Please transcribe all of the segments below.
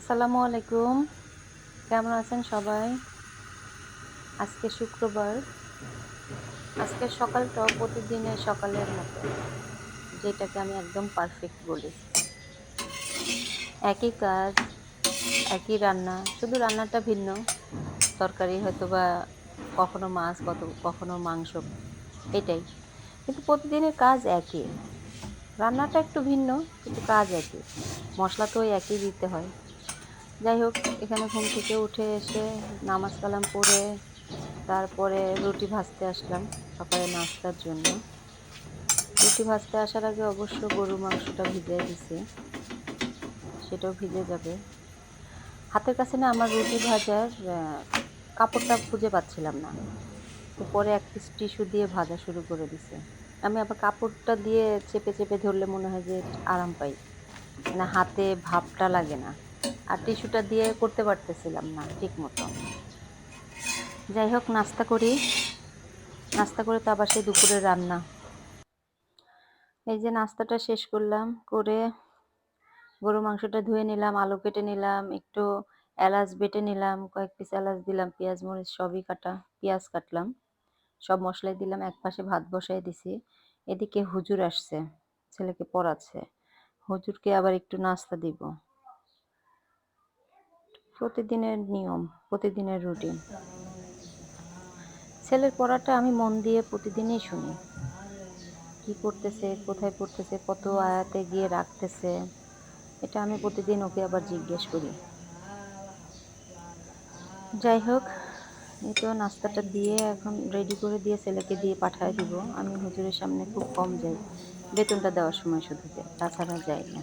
আসসালামু আলাইকুম। কেমন আছেন সবাই? আজকে শুক্রবার। আজকে সকালটাও প্রতিদিনের সকালের মতো, যেটাকে আমি একদম পারফেক্ট বলি। একই কাজ, একই রান্না, শুধু রান্নাটা ভিন্ন। তরকারি হয়তো বা কখনো মাছ, কত, কখনো মাংস, এটাই। কিন্তু প্রতিদিনের কাজ একই। রান্নাটা একটু ভিন্ন, কিন্তু কাজ একই। মশলা তো একই দিতে হয়। যাই হোক, এখানে ঘুম থেকে উঠে এসে নামাজ কালাম পড়ে তারপরে রুটি ভাজতে আসলাম সকালে নাস্তার জন্য। রুটি ভাজতে আসার আগে অবশ্য গরু মাংসটা ভিজে দিছি, সেটাও ভিজে যাবে। হাতের কাছে না আমার রুটি ভাজার কাপড়টা খুঁজে পাচ্ছিলাম না। তো পরে এক পিস টিস্যু দিয়ে ভাজা শুরু করে দিছে। আমি আবার কাপড়টা দিয়ে চেপে চেপে ধরলে মনে হয় যে আরাম পাই। মানে হাতে ভাবটা লাগে না। আর টিস্যুটা দিয়ে করতে পারতেছিলাম না ঠিক মতো। যাই হোক, নাস্তা করি। নাস্তা করে তো আবার সেই দুপুরে রান্না। এই যে নাস্তাটা শেষ করলাম, করে গরু মাংসটা ধুয়ে নিলাম, আলু কেটে নিলাম, একটু এলাচ বেটে নিলাম, কয়েক পিস এলাচ দিলাম, পেঁয়াজ মরিচ সবই কাটা, পেঁয়াজ কাটলাম। সব মশলাই দিলাম, এক পাশে ভাত বসাই দিছি। এদিকে হুজুর আসছে, ছেলেকে পড়াচ্ছে। হুজুরকে আবার একটু নাস্তা দিব। প্রতিদিনের নিয়ম, প্রতিদিনের রুটিন। ছেলের পড়াটা আমি মন দিয়ে প্রতিদিনই শুনি। কি করতেছে, কোথায় পড়তেছে, কত আয়াতে গিয়ে রাখতেছে, এটা আমি প্রতিদিন ওকে আবার জিজ্ঞেস করি। যাই হোক, এই তো নাস্তাটা দিয়ে এখন রেডি করে দিয়ে ছেলেকে দিয়ে পাঠায় দিব। আমি হুজুরের সামনে খুব কম যাই। বেতনটা দেওয়ার সময় শুধু যাই, তাছাড়া যাই না।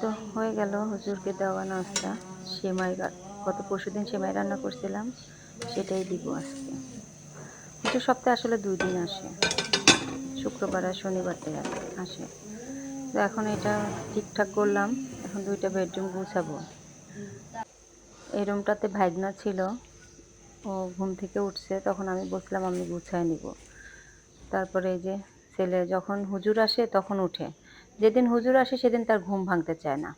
তো হয়ে গেল হুজুরকে দেওয়া নাস্তা, সেমাই গত পরশুদিন সেমাই রান্না করছিলাম, সেটাই দিব আজকে। হুজুর সপ্তাহে আসলে দুই দিন আসে, শুক্রবার আর শনিবারটাই আসে। তো এখন এটা ঠিকঠাক করলাম, এখন দুইটা বেডরুম গুছাবো। এই রুমটাতে ভাগনা ছিল, ও ঘুম থেকে উঠছে, তখন আমি বসলাম, আমি গুছায় নিব। তারপরে এই যে ছেলে যখন হুজুর আসে তখন উঠে। যেদিন হুজুর আসে সেদিন তার ঘুম ভাঙতে চায় না।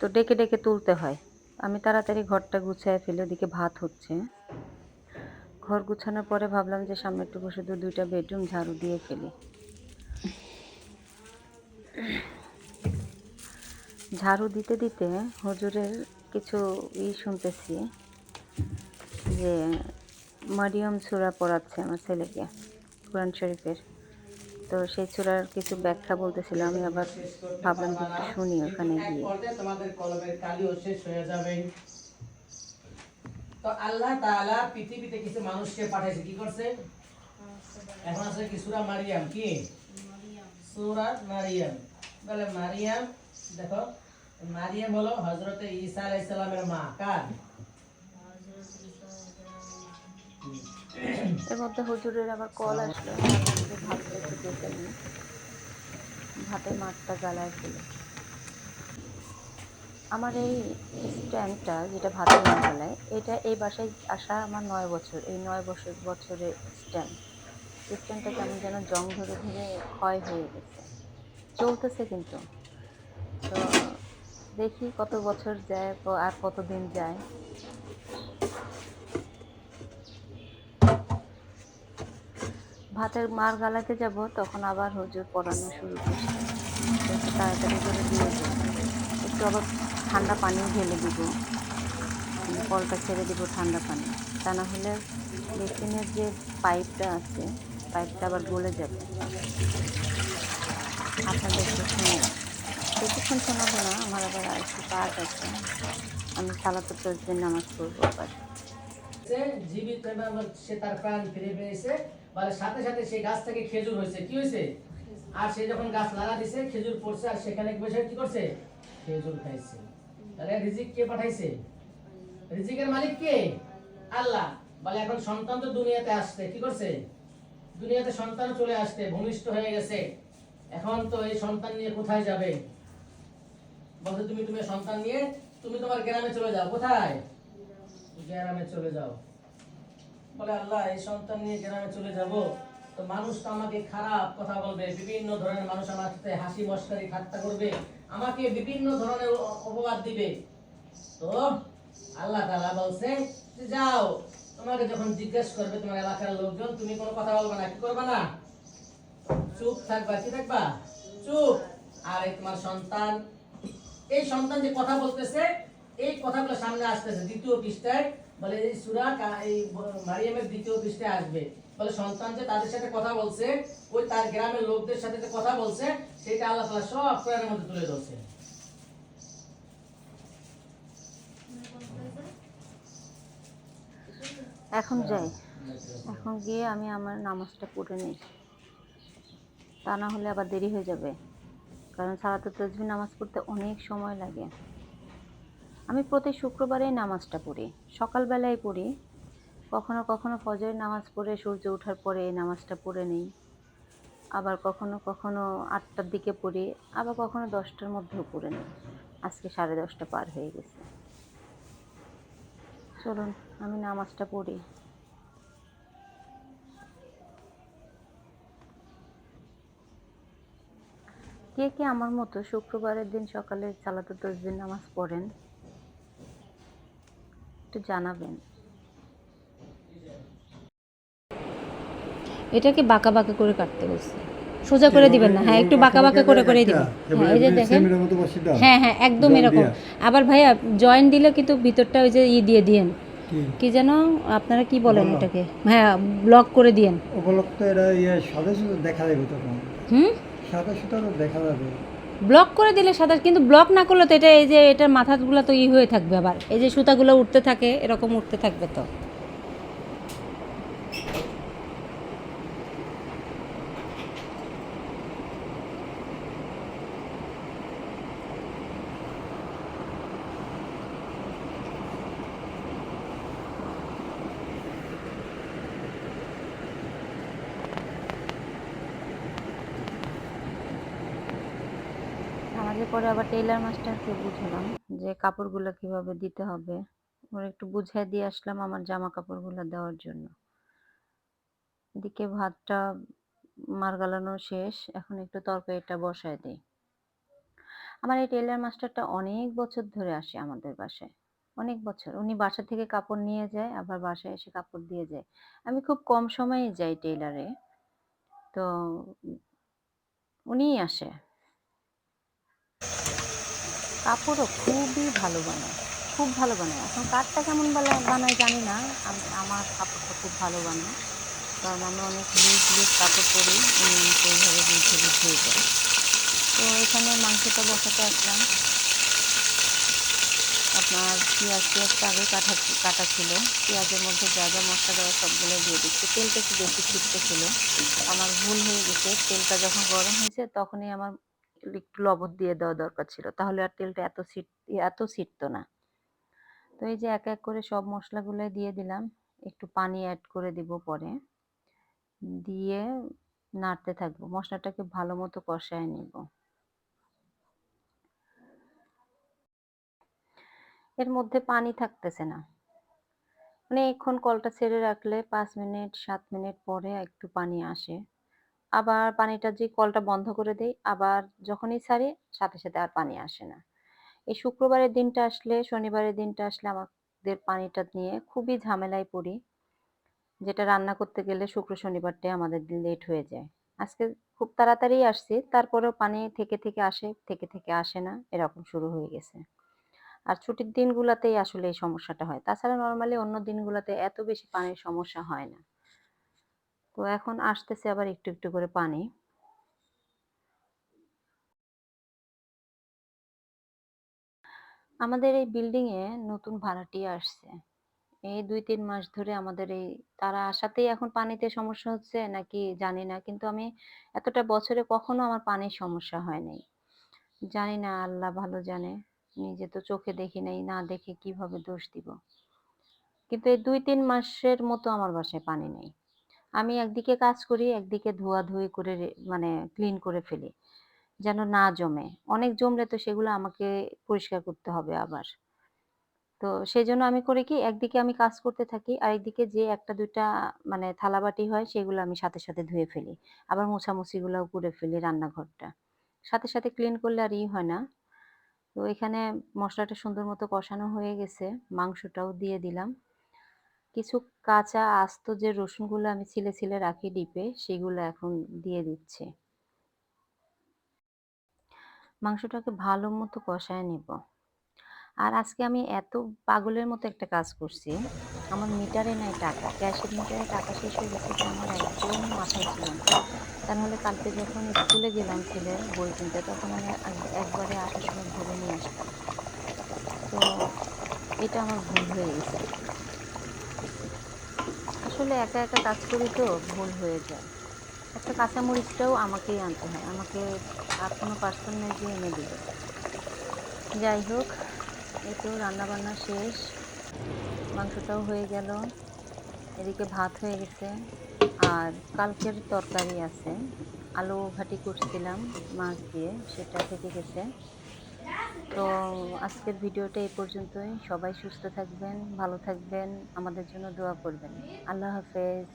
তো ডেকে ডেকে তুলতে হয়। আমি তাড়াতাড়ি ঘরটা গুছায় ফেলে, ওদিকে ভাত হচ্ছে। ঘর গুছানোর পরে ভাবলাম যে সামনে সামনেরটুকু শুধু দুইটা বেডরুম ঝাড়ু দিয়ে ফেলি। ঝাড়ু দিতে দিতে হুজুরের কিছু ই শুনতেছি যে মারিয়ম সুরা পড়াচ্ছে আমার ছেলেকে, কোরআন শরীফের। তো সেই সুরার কিছু ব্যাখ্যা বলতেছিল, আমি আবার ভাবলাম একটু শুনি ওখানে গিয়ে। তো আল্লাহ তাআলা পৃথিবীতে কিছু মানুষকে পাঠাইছে, কি করছে? এখন আছে কি? সূরা মারিয়াম, কি? সূরা মারিয়াম। বলে মারিয়াম, দেখো, মারিয়াম হলো হযরতে ঈসা আলাইহিস সালামের মা, কার? এর মধ্যে হুজুরের আবার কল আসলো। যে ভাতটা একটু দেখে নিই ভাতের মাঠটা জ্বালায় ফেলে আমার এই স্ট্যান্ডটা যেটা ভাতের মাঠ জ্বালায় এটা এই বাসায় আসা আমার নয় বছর এই নয় বছর বছরের স্ট্যান্ড। স্ট্যান্ডটা কেমন যেন জং ধরে ধরে ক্ষয় হয়ে গেছে। চলতেছে কিন্তু। তো দেখি কত বছর যায় আর কতদিন যায়। ভাতের মার গালাতে যাব, তখন আবার হুজুর পড়ানো শুরু করছে তাড়াতাড়ি করে দিয়ে একটু আবার ঠান্ডা পানিও ঢেলে দিব। মানে কলটা ছেড়ে দিব ঠান্ডা পানি। তা না হলে বেসিনের যে পাইপটা আছে, পাইপটা আবার গলে যাবে। আপনাদের শুনে বেশিক্ষণ শোনাবো না, আমার আবার আর একটু কাজ আছে। আমি সালাতুল তসবির নামাজ পড়ব আবার জীবিত সে তার প্রাণ ফিরে পেয়েছে বলে সাথে সাথে সেই গাছ থেকে খেজুর হয়েছে। কি হয়েছে? আর সে যখন গাছ লাগা দিছে খেজুর পড়ছে আর সেখানে বসে কি করছে? খেজুর খাইছে। তাহলে রিজিক কে পাঠাইছে? রিজিকের মালিক কে? আল্লাহ। বলে এখন সন্তান তো দুনিয়াতে আসছে কি করছে? দুনিয়াতে সন্তান চলে আসছে ভূমিষ্ঠ হয়ে গেছে। এখন তো এই সন্তান নিয়ে কোথায় যাবে? বলতে তুমি তুমি সন্তান নিয়ে তুমি তোমার গ্রামে চলে যাও। কোথায়? গ্রামে চলে যাও। বলে, আল্লাহ, এই সন্তান নিয়ে গ্রামে চলে যাব। তো মানুষ তো আমাকে খারাপ কথা বলবে, বিভিন্ন ধরনের মানুষ আমার সাথে হাসি মস্কারি ঠাট্টা করবে, আমাকে বিভিন্ন ধরনের অপবাদ দিবে। তো আল্লাহ তাআলা বলছে যে, যাও, তোমাকে যখন জিজ্ঞেস করবে তোমার এলাকার লোকজন, তুমি কোনো কথা বলবে না, কি করবে না? চুপ থাকবা, কি থাকবা? চুপ। আর এই তোমার সন্তান, এই সন্তান যে কথা বলতেছে, এই কথাগুলো সামনে আসতেছে দ্বিতীয় পৃষ্ঠায়। বলে এই সুরা এই মারিয়ামের দ্বিতীয় পৃষ্ঠায় আসবে। বলে সন্তান যে তাদের সাথে কথা বলছে, ওই তার গ্রামের লোকদের সাথে যে কথা বলছে, সেটা আল্লাহ তাআলা সব কোরআনের মধ্যে তুলে ধরছে। এখন যাই। এখন গিয়ে আমি আমার নামাজটা পড়ে নিই। তা না হলে আবার দেরি হয়ে যাবে। কারণ সালাতে তসবি নামাজ পড়তে অনেক সময় লাগে। আমি প্রতি শুক্রবারেই নামাজটা পড়ি। সকালবেলায় পড়ি। কখনো কখনো ফজরের নামাজ পড়ে সূর্য ওঠার পরে নামাজটা পড়ে নিই। আবার কখনো কখনো আটটার দিকে পড়ি, আবার কখনো দশটার মধ্যেও পড়ে নিই। আজকে সাড়ে দশটা পার হয়ে গেছে। চলুন, আমি নামাজটা পড়ি। কে কে আমার মতো শুক্রবারের দিন সকালে সালাতুত তসবির নামাজ পড়েন? একটু জানাবেন। এটাকে বাঁকা বাঁকা করে কাটতে বলছে। সোজা করে দিবেন না। হ্যাঁ একটু বাঁকা বাঁকা করে করে দিবেন। হ্যাঁ এই যে দেখেন। হ্যাঁ হ্যাঁ একদম এরকম। আবার ভাইয়া জয়েন দিলে কিন্তু ভিতরটা ওই যে ই দিয়ে দিয়েন। কি? কি যেন আপনারা কি বলেন এটাকে? হ্যাঁ ব্লক করে দিয়েন। উপলক্ষ এটা ইয়ে সাদা সুতো দেখা যাবে তখন। হুম? সাদা সুতো দেখা যাবে। ব্লক করে দিলে সাঁতার, কিন্তু ব্লক না করলে তো এটা, এই যে এটার মাথাগুলো তো ই হয়ে থাকবে আবার। এই যে সুতাগুলো উঠতে থাকে, এরকম উঠতে থাকবে তো। নামাজের পরে আবার টেইলার মাস্টারকে বুঝলাম যে কাপড়গুলো কীভাবে দিতে হবে। ওর একটু বুঝিয়ে দিয়ে আসলাম আমার জামা কাপড়গুলো দেওয়ার জন্য। এদিকে ভাতটা মার গালানো শেষ, এখন একটু তরকারিটা বসায় দিই। আমার এই টেইলার মাস্টারটা অনেক বছর ধরে আসে আমাদের বাসায়। অনেক বছর। উনি বাসা থেকে কাপড় নিয়ে যায়, আবার বাসায় এসে কাপড় দিয়ে যায়। আমি খুব কম সময়ে যাই টেইলারে তো উনিই আসে। কাপড়ও খুবই ভালো বানায়, খুব ভালো বানায়। এখন কাঠটা কেমন বানায় জানি না, আমি, আমার কাপড়টা খুব ভালো বানায়। কারণ আমি অনেক লুজ লুজ কাপড় পরি এইভাবে বুঝে বুঝিয়ে দেয় তো এখানে মাংসটা বসাতে আসলাম। আপনার পেঁয়াজ, পেঁয়াজটা আগে কাটা কাটা ছিল। পেঁয়াজের মধ্যে যা যা মশলা দেওয়া সবগুলো দিয়ে দিচ্ছি। তেলটা একটু বেশি ছিটতে ছিল। আমার ভুল হয়ে গেছে। তেলটা যখন গরম হয়েছে, তখনই আমার একটু লবণ দিয়ে দেওয়া দরকার ছিল। তাহলে আর তেলটা এত সিট এত ছিটতো না। তো এই যে এক এক করে সব মশলাগুলো দিয়ে দিলাম। একটু পানি অ্যাড করে দিব পরে। দিয়ে নাড়তে থাকব। মশলাটাকে ভালো মতো কষায় নিব। এর মধ্যে পানি থাকতেছে না। মানে অনেকক্ষণ কলটা ছেড়ে রাখলে পাঁচ মিনিট, সাত মিনিট পরে একটু পানি আসে। আবার পানিটা যে কলটা বন্ধ করে দেই, আবার যখনই ছাড়ি সাথে সাথে আর পানি আসে না। এই শুক্রবারের দিনটা আসলে, শনিবারের দিনটা আসলে আমাদের পানিটা নিয়ে খুবই ঝামেলায় পড়ি, যেটা রান্না করতে গেলে শুক্র শনিবারটাই আমাদের লেট হয়ে যায়। আজকে খুব তাড়াতাড়ি আসছি, তারপরেও পানি থেকে থেকে আসে, থেকে থেকে আসে না, এরকম শুরু হয়ে গেছে। আর ছুটির দিনগুলোতেই আসলে এই সমস্যাটা হয়। তাছাড়া নর্মালি অন্য দিনগুলোতে এত বেশি পানির সমস্যা হয় না। তো এখন আসতেছে আবার একটু একটু করে পানি। আমাদের এই বিল্ডিং এ নতুন ভাড়াটিয়া আসছে। এই দুই, তিন মাস ধরে আমাদের এই, তারা আসাতেই এখন পানিতে সমস্যা হচ্ছে নাকি জানি না, কিন্তু আমি এতটা বছরে কখনো আমার পানির সমস্যা হয় নাই। জানি না আল্লাহ ভালো জানে, নিজে তো চোখে দেখি নাই, না দেখে কীভাবে দোষ দিব। কিন্তু এই দুই, তিন মাসের মতো আমার বাসায় পানি নেই। আমি একদিকে কাজ করি, একদিকে ধোয়াধুয়ি করে মানে ক্লিন করে ফেলি, যেন না জমে। অনেক জমলে তো সেগুলো আমাকে পরিষ্কার করতে হবে আবার। তো সেই জন্য আমি করি কি, একদিকে আমি কাজ করতে থাকি আর একদিকে যে একটা দুইটা মানে থালাবাটি হয়, সেগুলো আমি সাথে সাথে ধুয়ে ফেলি। আবার মোছামুছিগুলোও করে ফেলি রান্নাঘরটা। সাথে সাথে ক্লিন করলে আর ই হয় না। তো এখানে মশলাটা সুন্দর মতো কষানো হয়ে গেছে, মাংসটাও দিয়ে দিলাম। কিছু কাঁচা আস্ত যে রসুনগুলো আমি ছিলে ছিলে রাখি ডিপে, সেগুলো এখন দিয়ে দিচ্ছি। মাংসটাকে ভালো মতো কষায় নিব। আর আজকে আমি এত পাগলের মতো একটা কাজ করছি। আমার মিটারে নাই টাকা ক্যাশের মিটারে টাকা শেষ হয়ে গেছে আমার একদম মাথায় ছিল তা নাহলে কালকে যখন স্কুলে গেলাম ছেলের বই কিনতে, তখন আমি একবারে আসার সময় ভরে নিয়ে আসতাম। তো এটা আমার ভুল হয়ে গেছে। আসলে একা একা কাজ করি তো ভুল হয়ে যায়। একটা কাঁচামরিচটাও আমাকেই আনতে হয়। আমাকে আর কোনো পার্সন নেই যে এনে দেবে। যাই হোক, এই তো রান্নাবান্না শেষ। মাংসটাও হয়ে গেল। এদিকে ভাত হয়ে গেছে। আর কালকের তরকারি আছে। আলু ঘাটি করছিলাম মাছ দিয়ে, সেটা থেকে গেছে। তো আজকের ভিডিওটা এই পর্যন্তই। সবাই সুস্থ থাকবেন, ভালো থাকবেন। আমাদের জন্য দোয়া করবেন। আল্লাহ হাফেজ।